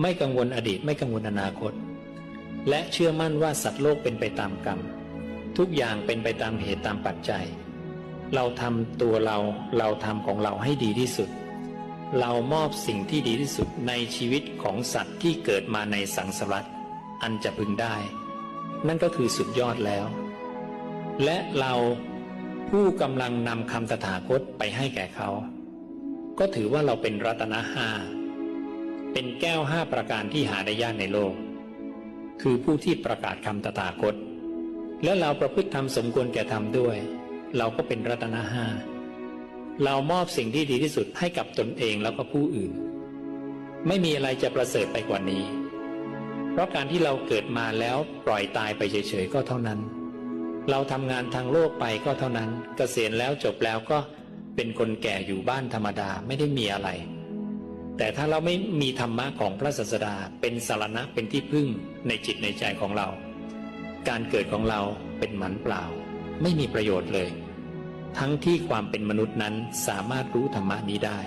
ไม่กังวลอดีตไม่กังวลอนาคต และเชื่อมั่นว่าสัตว์โลกเป็นไปตามกรรม ทุกอย่างเป็นไปตามเหตุตามปัจจัย เราทำตัวเราเราทำของเราให้ดีที่สุด เรามอบสิ่งที่ดีที่สุดในชีวิตของสัตว์ที่เกิดมาในสังสารวัฏอันจะพึงได้ นั่นก็คือสุดยอดแล้ว และเราผู้กำลังนำคำตถาคตไปให้แก่เขา ก็ถือว่าเราเป็นรัตนะห้า เป็นแก้วห้าประการที่หาได้ยากในโลก คือผู้ที่ประกาศคำตถาคต และเราประพฤติธรรมสมควรแก่ธรรมด้วย เราก็เป็นรัตนห้าเรามอบสิ่งที่ดีที่สุดให้กับตนเองแล้วก็ผู้อื่น ไม่มีอะไรจะประเสริฐไปกว่านี้ เพราะการที่เราเกิดมาแล้วปล่อยตายไปเฉยๆก็เท่านั้น เราทำงานทางโลกไปก็เท่านั้นเกษียณแล้วจบแล้วก็เป็นคนแก่อยู่บ้านธรรมดาไม่ได้มีอะไร แต่ถ้าเราไม่มีธรรมะของพระศาสดาเป็นสารณะเป็นที่พึ่งในจิตในใจของเรา การเกิดของเราเป็นหมันเปล่า ไม่มีประโยชน์เลย ทั้งที่ความเป็นมนุษย์นั้นสามารถรู้ธรรมะนี้ได้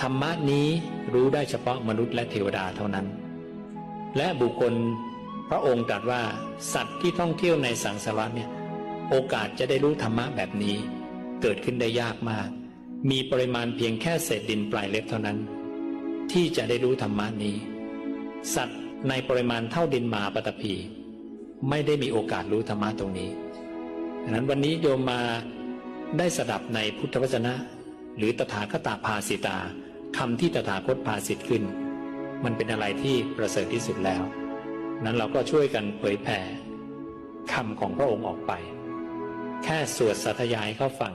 ธรรมะนี้รู้ได้เฉพาะมนุษย์และเทวดาเท่านั้น และบุคคลพระองค์ตรัสว่าสัตว์ที่ท่องเที่ยวในสังสารวัฏเนี่ยโอกาสจะได้รู้ธรรมะแบบนี้ เกิดขึ้นได้ยากมาก มีปริมาณเพียงแค่เศษดินปลายเล็บเท่านั้น ที่จะได้รู้ธรรมะนี้ สัตว์ในปริมาณเท่าดินหมาปตพีไม่ได้มีโอกาสรู้ธรรมะตรงนี้ดังนั้นวันนี้โยมมาได้สดับในพุทธวจนะ หรือตถาคตาภาสิตาคำที่ตถาคตภาสิทธิ์ขึ้น มันเป็นอะไรที่ประเสริฐที่สุดแล้ว นั้นเราก็ช่วยกันเผยแผ่คำของพระองค์ออกไป แค่สวดสาธยายให้เขาฟัง